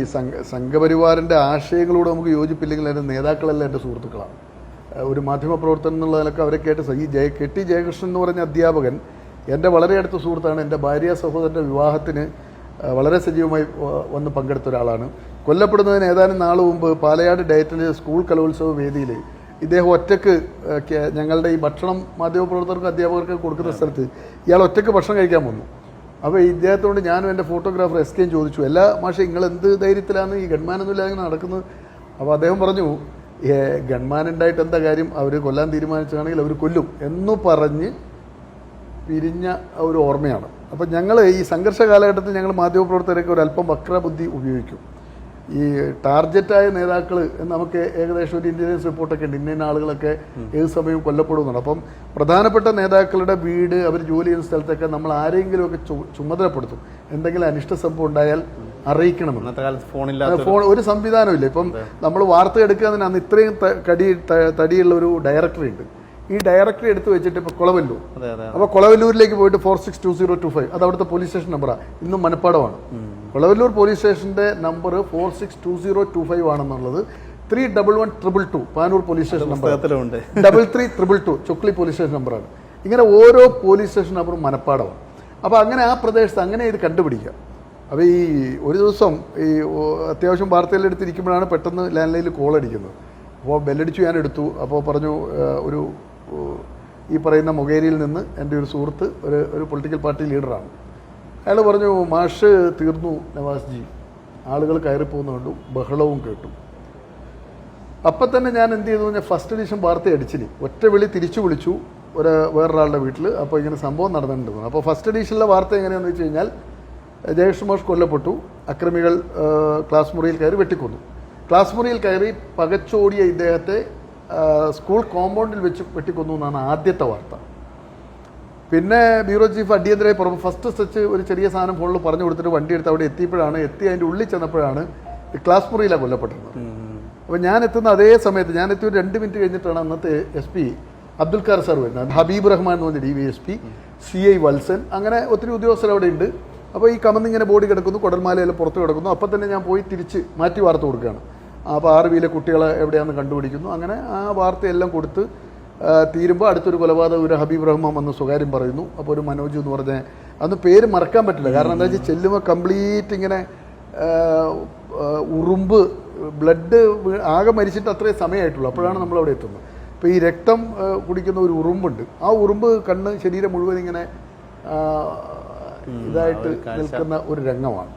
ഈ സംഘ സംഘപരിവാറിന്റെ ആശയങ്ങളോട് നമുക്ക് യോജിപ്പില്ലെങ്കിൽ എന്റെ നേതാക്കളെല്ലാം എന്റെ സുഹൃത്തുക്കളാണ്. ഒരു മാധ്യമപ്രവർത്തനം എന്നുള്ളതിലൊക്കെ അവരെ കേട്ട് ഈ ജയ കെട്ടി ജയകൃഷ്ണൻ എന്ന് പറഞ്ഞ അധ്യാപകൻ എന്റെ വളരെ അടുത്ത സുഹൃത്താണ്. എന്റെ ഭാര്യ സഹോദരന്റെ വിവാഹത്തിന് വളരെ സജീവമായി വന്ന് പങ്കെടുത്ത ഒരാളാണ് കൊല്ലപ്പെടുന്നതിന് ഏതാനും നാൾ മുമ്പ് പാലയാട് ഡയറ്റിൽ സ്കൂൾ കലോത്സവ വേദിയിൽ ഇദ്ദേഹം ഒറ്റയ്ക്ക് ഞങ്ങളുടെ ഈ ഭക്ഷണം മാധ്യമപ്രവർത്തകർക്കും അധ്യാപകർക്കും കൊടുക്കുന്ന സ്ഥലത്ത് ഇയാൾ ഒറ്റയ്ക്ക് ഭക്ഷണം കഴിക്കാൻ വന്നു അപ്പോൾ ഇദ്ദേഹത്തോട് ഞാനും എന്റെ ഫോട്ടോഗ്രാഫർ എസ് കെയും ചോദിച്ചു എല്ലാ മാഷെ നിങ്ങൾ എന്ത് ധൈര്യത്തിലാണ് ഈ ഗൺമാനൊന്നും ഇല്ലാതെ ഇങ്ങനെ നടക്കുന്നത്? അപ്പോൾ അദ്ദേഹം പറഞ്ഞു "ഏ, ഗൺമാൻ ഉണ്ടായിട്ട് എന്താ കാര്യം? അവർ കൊല്ലാൻ തീരുമാനിച്ചാണെങ്കിൽ അവർ കൊല്ലും എന്ന് പറഞ്ഞ് പിരിഞ്ഞ ഒരു ഓർമ്മയാണ്. അപ്പം ഞങ്ങൾ ഈ സംഘർഷ കാലഘട്ടത്തിൽ ഞങ്ങൾ മാധ്യമപ്രവർത്തകരൊക്കെ ഒരു അല്പം വക്രബുദ്ധി ഉപയോഗിക്കും. ഈ ടാർഗറ്റായ നേതാക്കൾ നമുക്ക് ഏകദേശം ഒരു ഇന്റലിജൻസ് റിപ്പോർട്ടൊക്കെ ഉണ്ട്. ഇന്ന ആളുകളൊക്കെ ഏത് സമയവും കൊല്ലപ്പെടുന്നുണ്ട്. അപ്പം പ്രധാനപ്പെട്ട നേതാക്കളുടെ വീട് അവർ ജോലി ചെയ്യുന്ന സ്ഥലത്തൊക്കെ നമ്മൾ ആരെങ്കിലുമൊക്കെ ചുമതലപ്പെടുത്തും. എന്തെങ്കിലും അനിഷ്ട സംഭവം ഉണ്ടായാൽ അറിയിക്കണമെന്ന്. അന്നത്തെ കാലത്ത് ഫോണില്ല ഫോൺ ഒരു സംവിധാനമില്ല ഇപ്പം നമ്മൾ വാർത്ത എടുക്കുക അന്ന് ഇത്രയും കടി തടിയുള്ള ഒരു ഡയറക്ടറി ഉണ്ട്. ഈ ഡയറക്ടറി എടുത്ത് വെച്ചിട്ട് ഇപ്പോൾ കുളവല്ലൂർ. അപ്പോൾ കുളവല്ലൂരിലേക്ക് പോയിട്ട് four six two zero two five അത് അവിടുത്തെ പോലീസ് സ്റ്റേഷൻ നമ്പറാണ് ഇന്നും മനപ്പാടമാണ്. കുളവല്ലൂർ പോലീസ് സ്റ്റേഷന്റെ number four six two zero two five ആണെന്നുള്ളത് three double one triple two Panoor police station number double three triple two Chokli police station നമ്പറാണ് ഇങ്ങനെ ഓരോ പോലീസ് സ്റ്റേഷൻ നമ്പറും മനപ്പാടമാണ്. അപ്പോൾ അങ്ങനെ ആ പ്രദേശത്ത് അങ്ങനെ ഇത് കണ്ടുപിടിക്കുക. അപ്പോൾ ഈ ഒരു ദിവസം ഈ അത്യാവശ്യം വാർത്തയിലെടുത്തിരിക്കുമ്പോഴാണ് പെട്ടെന്ന് ലാൻഡ് ലൈനിൽ കോൾ അടിക്കുന്നത്. അപ്പോൾ ബെല്ലടിച്ചു ഞാൻ എടുത്തു. അപ്പോൾ പറഞ്ഞു ഒരു ഈ പറയുന്ന മൊകേരിയിൽ നിന്ന് എന്റെ ഒരു സുഹൃത്ത് ഒരു ഒരു പൊളിറ്റിക്കൽ പാർട്ടി ലീഡറാണ് അയാൾ പറഞ്ഞു മാഷ് തീർന്നു നവാസ് ജി ആളുകൾ കയറിപ്പോകുന്ന കണ്ടു ബഹളവും കേട്ടു. അപ്പം തന്നെ ഞാൻ എന്ത് ചെയ്തു? ഞാൻ ഫസ്റ്റ് എഡിഷൻ വാർത്ത അടിച്ചിന് ഒറ്റ വിളി തിരിച്ചു വിളിച്ചു ഒരു വേറൊരാളുടെ വീട്ടിൽ അപ്പോൾ ഇങ്ങനെ സംഭവം നടന്നിട്ടുണ്ടെന്ന് അപ്പോൾ ഫസ്റ്റ് എഡിഷനിലെ വാർത്ത എങ്ങനെയാണെന്ന് വെച്ച് കഴിഞ്ഞാൽ ജയകൃഷ്ണ മോഷ് കൊല്ലപ്പെട്ടു. അക്രമികൾ ക്ലാസ് മുറിയിൽ കയറി വെട്ടിക്കൊന്നു. ക്ലാസ് മുറിയിൽ കയറി പകച്ചോടിയ ഇദ്ദേഹത്തെ സ്കൂൾ കോമ്പൗണ്ടിൽ വെച്ച് വെട്ടിക്കൊന്നു എന്നാണ് ആദ്യത്തെ വാർത്ത. പിന്നെ ബ്യൂറോ ചീഫ് അടിയന്തരമായി പുറം ഫസ്റ്റ് സ്ട്രെച്ച് ഒരു ചെറിയ സാധനം ഫോണിൽ പറഞ്ഞു കൊടുത്തിട്ട് വണ്ടി എടുത്ത് അവിടെ എത്തിയപ്പോഴാണ് എത്തി അതിന്റെ ഉള്ളിൽ ചെന്നപ്പോഴാണ് ക്ലാസ് മുറിയിലാണ് കൊല്ലപ്പെട്ടത്. അപ്പോൾ ഞാൻ എത്തുന്ന അതേ സമയത്ത് ഞാൻ എത്തി ഒരു രണ്ട് മിനിറ്റ് കഴിഞ്ഞിട്ടാണ് അന്നത്തെ S P Abdul Khar sir വരുന്നത്. ഹബീബ് റഹ്മാൻ എന്ന് പറഞ്ഞ D V S P C I Valsan. അങ്ങനെ ഒത്തിരി ഉദ്യോഗസ്ഥർ അവിടെ ഉണ്ട്. അപ്പോൾ ഈ കമന്നിങ്ങനെ ബോഡി കിടക്കുന്നു കുടൽമാലയെല്ലാം പുറത്ത് കിടക്കുന്നു. അപ്പം തന്നെ ഞാൻ പോയി തിരിച്ച് മാറ്റി വാർത്ത കൊടുക്കുകയാണ്. അപ്പോൾ പാർവിയിലെ കുട്ടികളെ എവിടെയാണെന്ന് കണ്ടുപിടിക്കുന്നു. അങ്ങനെ ആ വാർത്തയെല്ലാം കൊടുത്ത് ആ, തീരുമ്പോൾ അടുത്തൊരു കൊലപാതകം ഒരു ഹബീബ് റഹ്മാൻ വന്ന് സ്വകാര്യം പറയുന്നു. അപ്പോൾ ഒരു മനോജ് എന്ന് പറഞ്ഞ അന്ന് പേര് മറക്കാൻ പറ്റില്ല. കാരണം എന്താ വെച്ചാൽ ചെല്ലുമ്പോൾ കംപ്ലീറ്റ് ഇങ്ങനെ ആ, ആ, ഉറുമ്പ് ബ്ലഡ് ആകെ മരിച്ചിട്ട് അത്രയും സമയമായിട്ടുള്ളൂ അപ്പോഴാണ് നമ്മൾ അവിടെ എത്തുന്നത്. അപ്പോൾ ഈ രക്തം കുടിക്കുന്ന ഒരു ഉറുമ്പുണ്ട്. ആ ഉറുമ്പ് കണ്ണ് ശരീരം മുഴുവൻ ഇങ്ങനെ ആ, ഇതായിട്ട് നിൽക്കുന്ന ഒരു രംഗമാണ്.